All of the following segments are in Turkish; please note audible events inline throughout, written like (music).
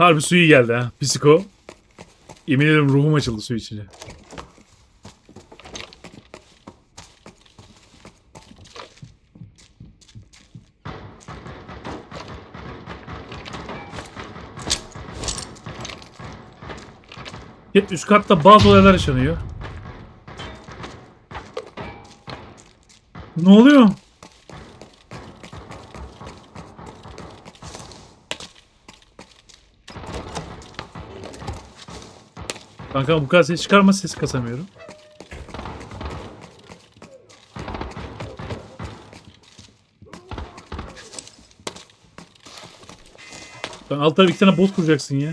Harbi suyu geldi ha. Psiko. Yemin ederim ruhum açıldı su içince. Hep üst katta bazı olaylar yaşanıyor. Ne oluyor? Kanka bu kadar ses çıkarma ses kasamıyorum. Sen alt tarafı iki tane bot kuracaksın ya.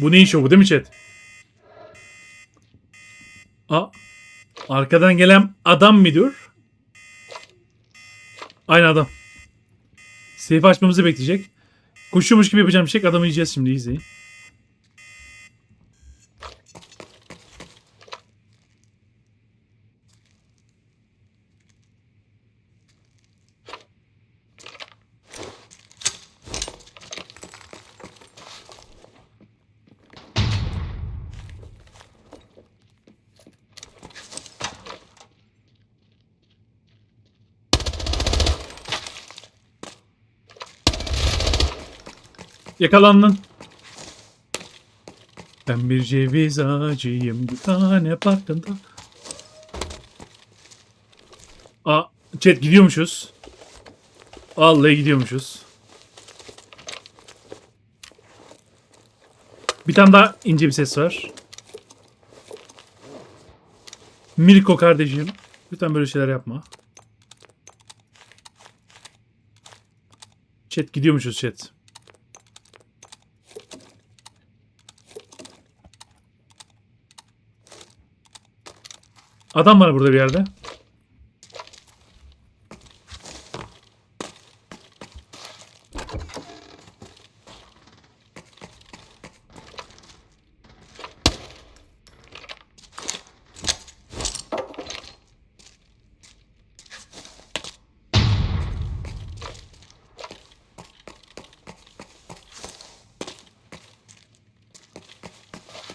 Bu ne iş o bu değil mi chat? A Arkadan gelen adam mıdır? Aynı adam. Safe açmamızı bekleyecek. Koşuyormuş gibi yapacağım çek adamı yiyeceğiz şimdi izleyin. Yakalandın. Ben bir ceviz ağacıyım bir tane parkında. Aa, chat gidiyormuşuz. Vallahi gidiyormuşuz. Bir tane daha ince bir ses var. Mirko kardeşim. Lütfen böyle şeyler yapma. Chat gidiyormuşuz chat. Adam var burada bir yerde.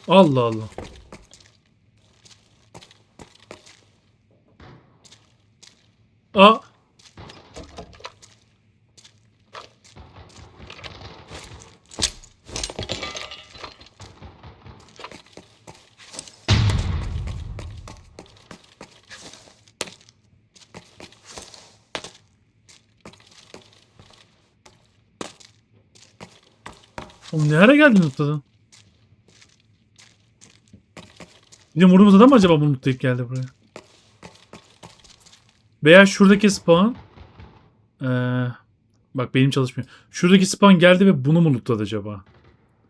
Allah Allah. Aa. Oğlum ne ara geldin noktadan? Bizim vurduğumuz adam mı acaba bunu mutlayıp geldi buraya? Veya şuradaki spawn ee, bak benim çalışmıyor. Şuradaki spawn geldi ve bunu mu lootladı acaba?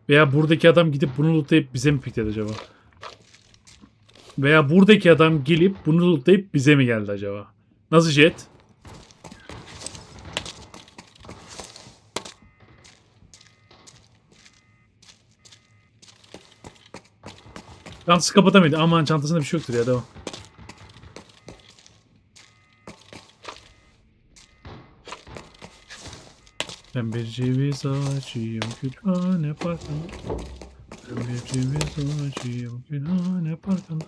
Veya buradaki adam gidip bunu lootlayıp bize mi pikledi acaba? Veya buradaki adam gelip bunu lootlayıp bize mi geldi acaba? Nasıl jet? Çantası kapatamıyordu. Aman çantasında bir şey yoktur ya devam. Ben bir ceviz ağacıyım gülhane parkında. Ben bir ceviz ağacıyım gülhane parkında.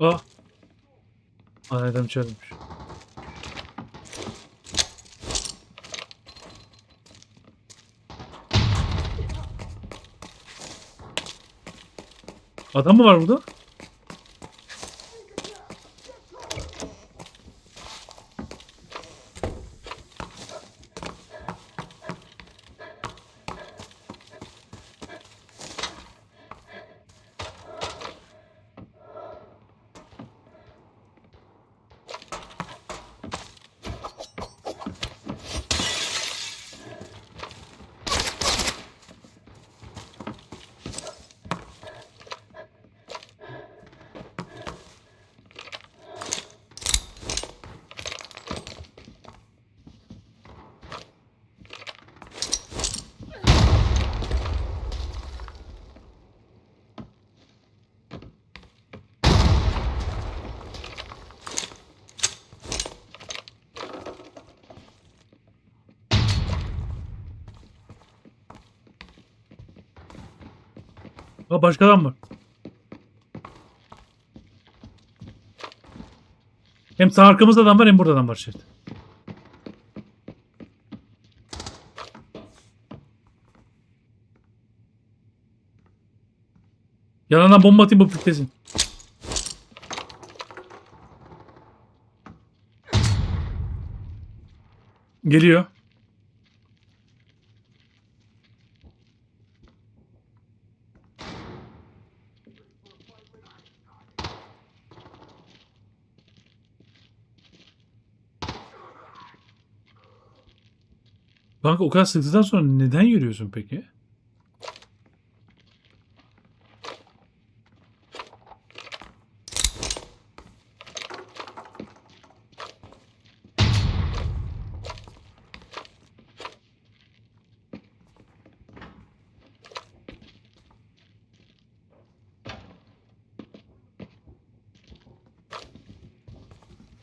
Ah! Adam çalmış. Adam mı var burada? Aa başka adam var. Hem sağ arkamızda adam var hem burada adam var şey. Yanından bomba atayım bu piklesin. Geliyor. Kanka o kadar sıktıktan sonra neden yürüyorsun peki?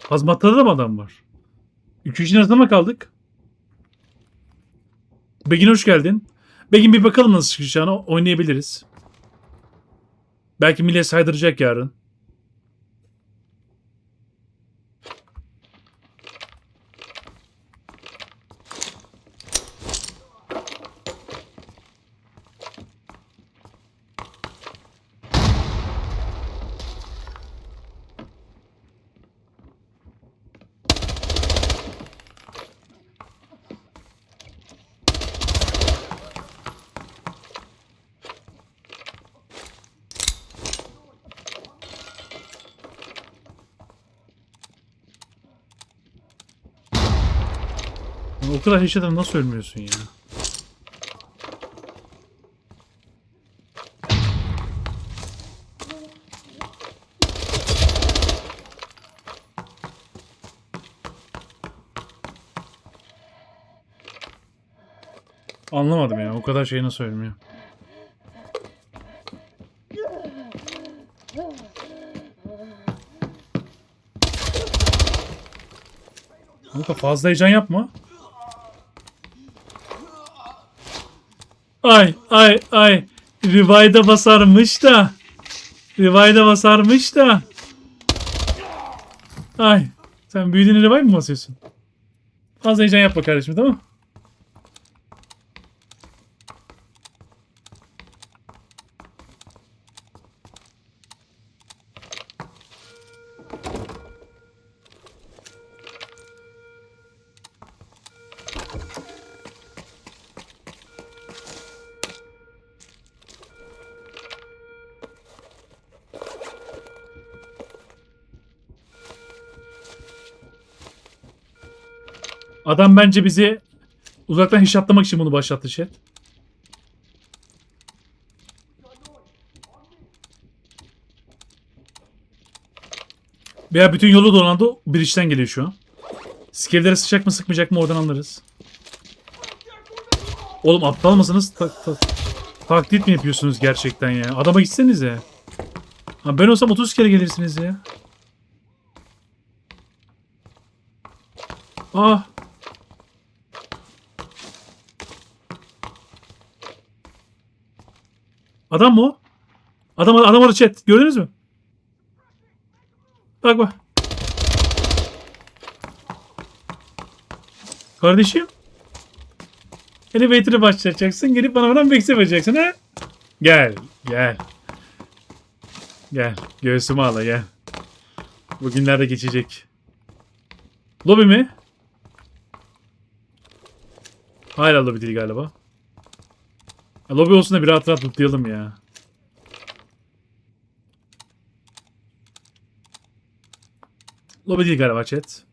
Hazmatlarda da mı adam var? Üç kişinin arasında mı kaldık? Begin hoş geldin. Begin bir bakalım nasıl çıkacağını oynayabiliriz. Belki millet saydıracak yarın. O kadar headshot'a nasıl ölmüyorsun ya? Anlamadım ya. O kadar şey nasıl ölmüyor? Kanka fazla heyecan yapma. Ay ay ay. Rivayda basarmış da. Rivayda basarmış da. Ay. Sen büyüdüğün rivay mı basıyorsun? Fazla heyecan yapma kardeşim tamam mı? Adam bence bizi uzaktan hişatlamak için bunu başlattı chat. Veya bütün yolu dolandı bir içten geliyor şu an. Skevlere sıcak mı sıkmayacak mı oradan anlarız. Oğlum aptal mısınız? Tak, tak. Taklit mi yapıyorsunuz gerçekten ya? Adama gitsenize. Ha, ben olsam 30 kere gelirsiniz ya. Ah. Adam mı o? Adam, adam orada chat. Gördünüz mü? Bak bak. Kardeşim. Elevator'ı başlatacaksın. Gelip bana buradan bekse vereceksin ha? Gel. Gel. Gel. Göğsümü ala gel. Bugünler de geçecek. Lobi mi? Hala lobi değil galiba. Lobi olsun da bir rahat rahat lootlayalım ya. Lobi değil galiba chat.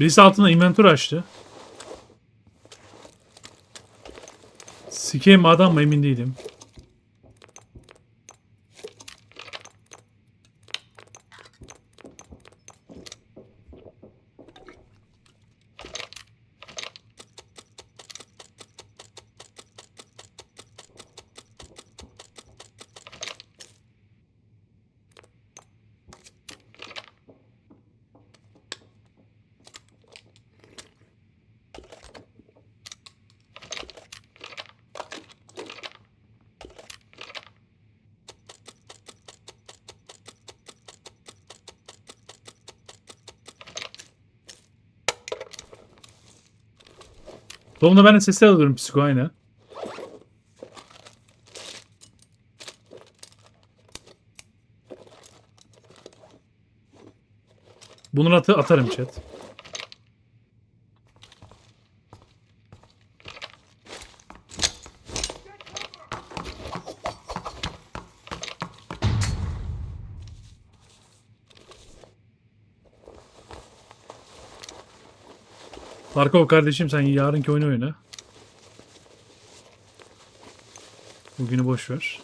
Birisi altına inventör açtı. Sikeyim adam mı emin değilim. Solumda ben de sesler alıyorum psiko aynen. Bunun atı atarım chat. Markov kardeşim sen yarınki oyunu oyna. Bugünü boş ver.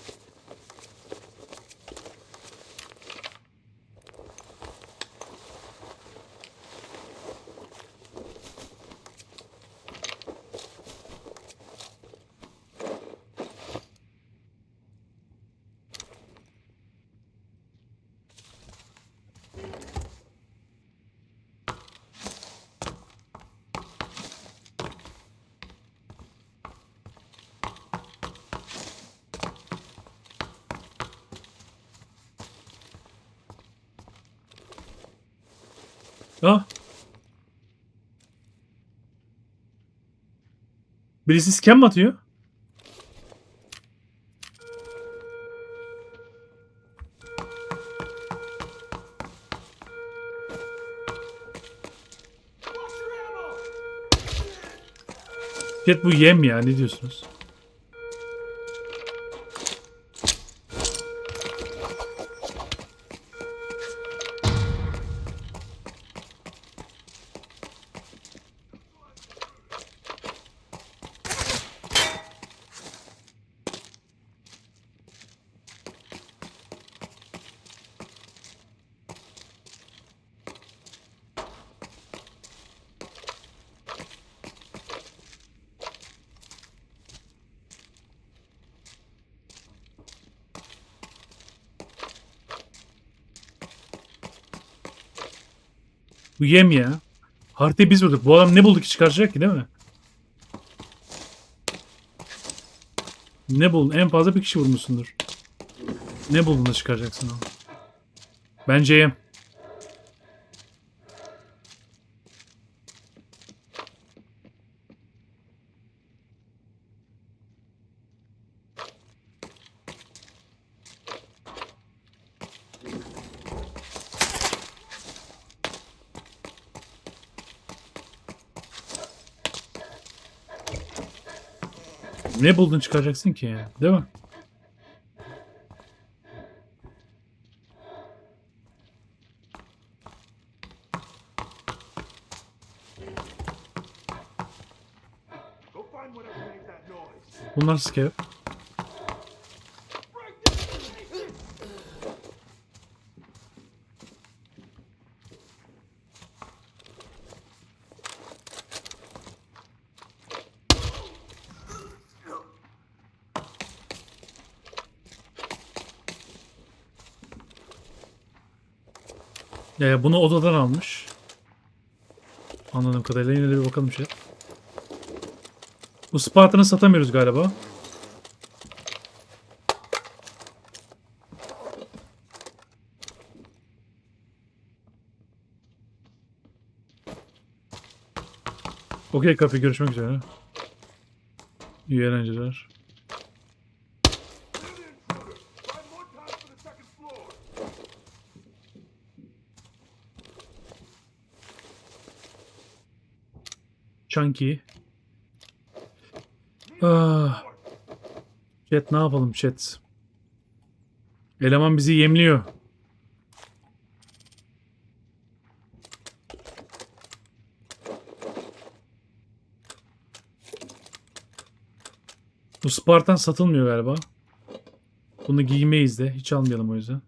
Ah. Birisi scam mi atıyor? Chat bu yem ya ne diyorsunuz? Bu yem ya. Haritayı biz bulduk. Bu adam ne bulduk ki çıkaracak ki değil mi? Ne buldun? En fazla bir kişi vurmuşsundur. Ne buldun da çıkaracaksın onu? Bence yem. Ne buldun çıkaracaksın ki yani, değil mi? Bunlar skev. Ee, bunu odadan almış. Anladığım kadarıyla yine de bir bakalım şey. Bu Spartan'ı satamıyoruz galiba. Okey kafe görüşmek üzere. İyi eğlenceler. Chunky. Ah. Chat ne yapalım chat? Eleman bizi yemliyor. Bu Spartan satılmıyor galiba. Bunu giymeyiz de. Hiç almayalım o yüzden.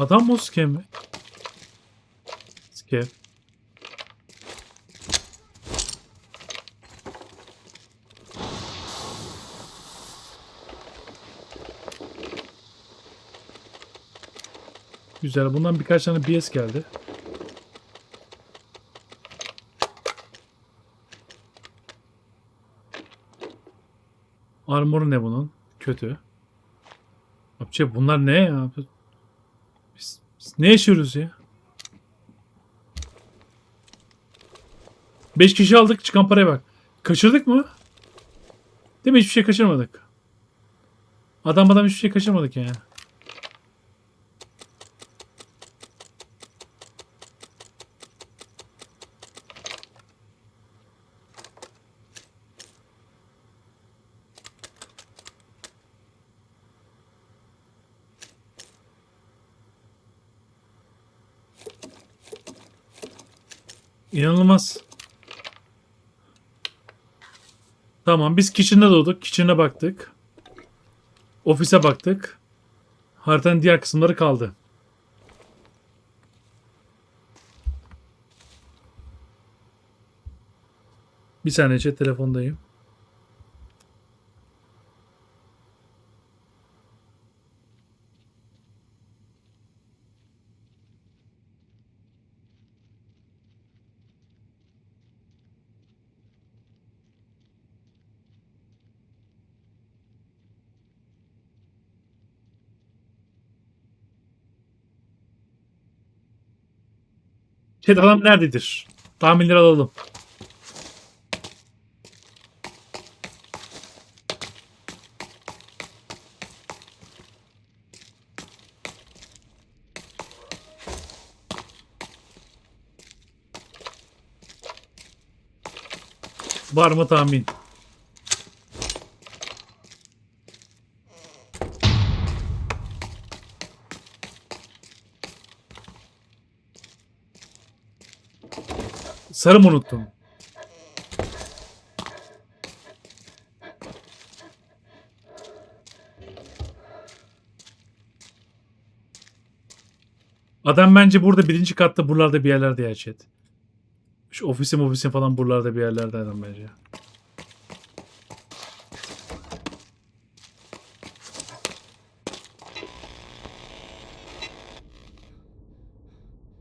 Adam o skem mi? Skem. Güzel. Bundan birkaç tane BS geldi. Armor ne bunun? Kötü. Abçe bunlar ne ya? Ne yaşıyoruz ya? 5 kişi aldık çıkan paraya bak. Kaçırdık mı? Değil mi? Hiçbir şey kaçırmadık. Adam adam hiçbir şey kaçırmadık yani. İnanılmaz. Tamam biz kitchen'da doğduk. Kitchen'a baktık. Ofise baktık. Haritanın diğer kısımları kaldı. Bir saniye chat telefondayım. Chat adam nerededir? Tahminleri alalım. Var mı tahmin? Sarı unuttum? Adam bence burada birinci katta buralarda bir yerlerde ya chat. Şu ofisim ofisim falan buralarda bir yerlerde adam bence.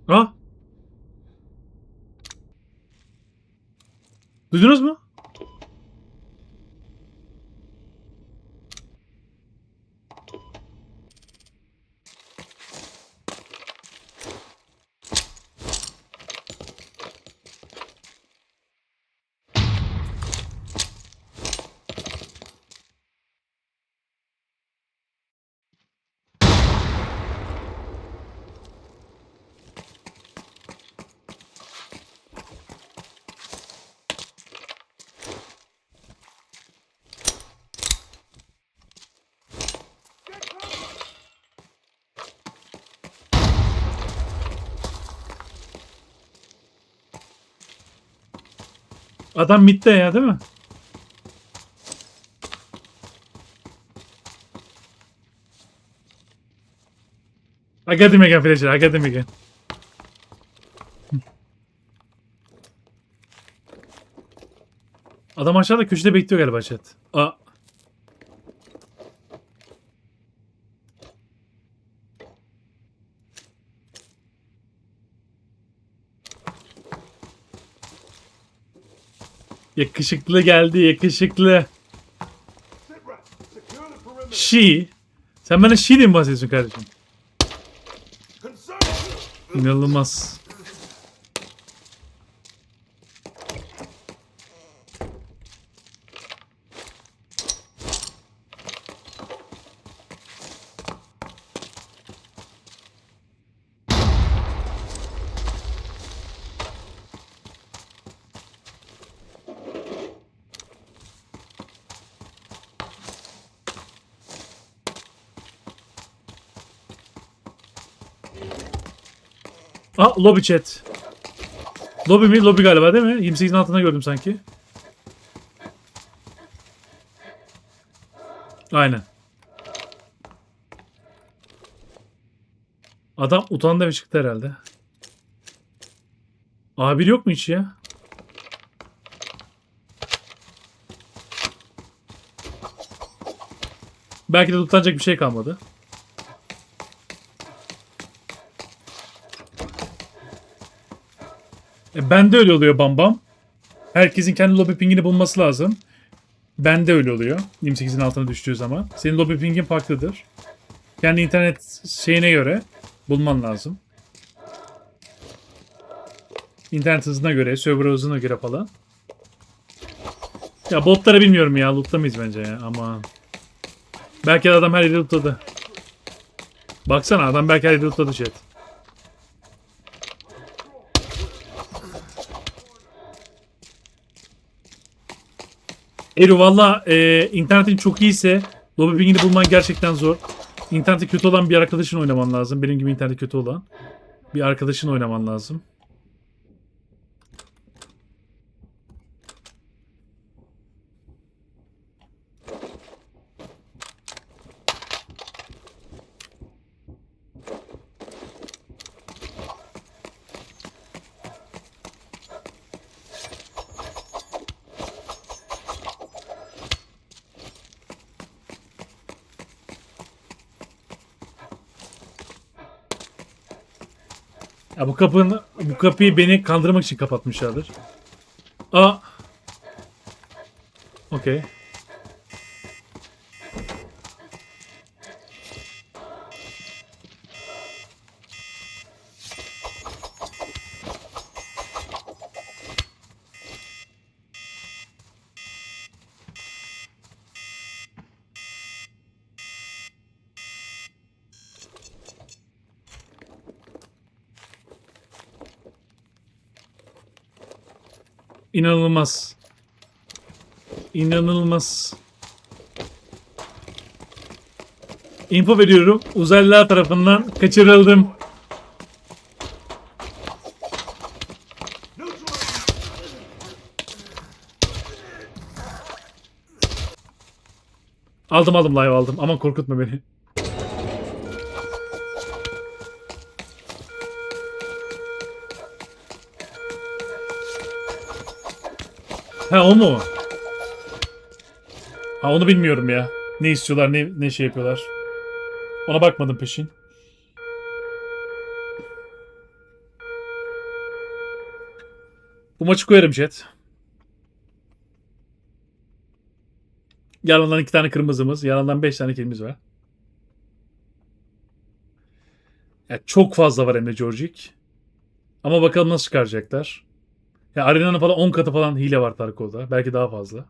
Ha? Duydunuz mu? Adam midde ya değil mi? Him again got him again. Adam aşağıda köşede bekliyor galiba chat. Aa. Yakışıklı geldi yakışıklı. She. Sen bana she diye mi bahsediyorsun kardeşim? İnanılmaz. Aa lobby chat. Lobby mi? Lobby galiba değil mi? 28'in altında gördüm sanki. Aynen. Adam utandı ve çıktı herhalde. A1 yok mu hiç ya? Belki de tutanacak bir şey kalmadı. E, bende öyle oluyor bam bam. Herkesin kendi lobby pingini bulması lazım. Bende öyle oluyor. 28'in altına düştüğü zaman. Senin lobby pingin farklıdır. Kendi internet şeyine göre bulman lazım. İnternet hızına göre, server hızına göre falan. Ya botları bilmiyorum ya. Lootlamayız bence ya. Ama belki adam her yeri lootladı. Baksana adam belki her yeri lootladı chat. Eru valla e, internetin çok iyiyse lobby pingini bulman gerçekten zor. İnterneti kötü olan bir arkadaşın oynaman lazım. Benim gibi interneti kötü olan. Bir arkadaşın oynaman lazım. Ya bu kapının bu kapıyı beni kandırmak için kapatmışlardır. Aa. Okey. İnanılmaz. İnanılmaz. Info veriyorum. Uzaylılar tarafından kaçırıldım. Aldım aldım live aldım. Aman korkutma beni. (laughs) Ha o mu? Ha onu bilmiyorum ya. Ne istiyorlar, ne, ne şey yapıyorlar. Ona bakmadım peşin. Bu maçı koyarım chat. Yalandan iki tane kırmızımız, yalandan beş tane kilimiz var. Ya çok fazla var Emre Georgik. Ama bakalım nasıl çıkaracaklar. Ya arenanın falan 10 katı falan hile var Tarkov'da. Belki daha fazla.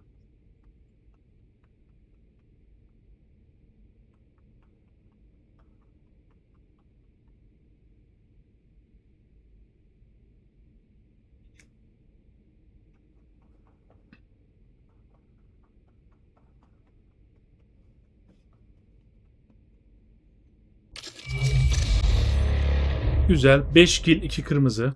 Güzel. 5 kill 2 kırmızı.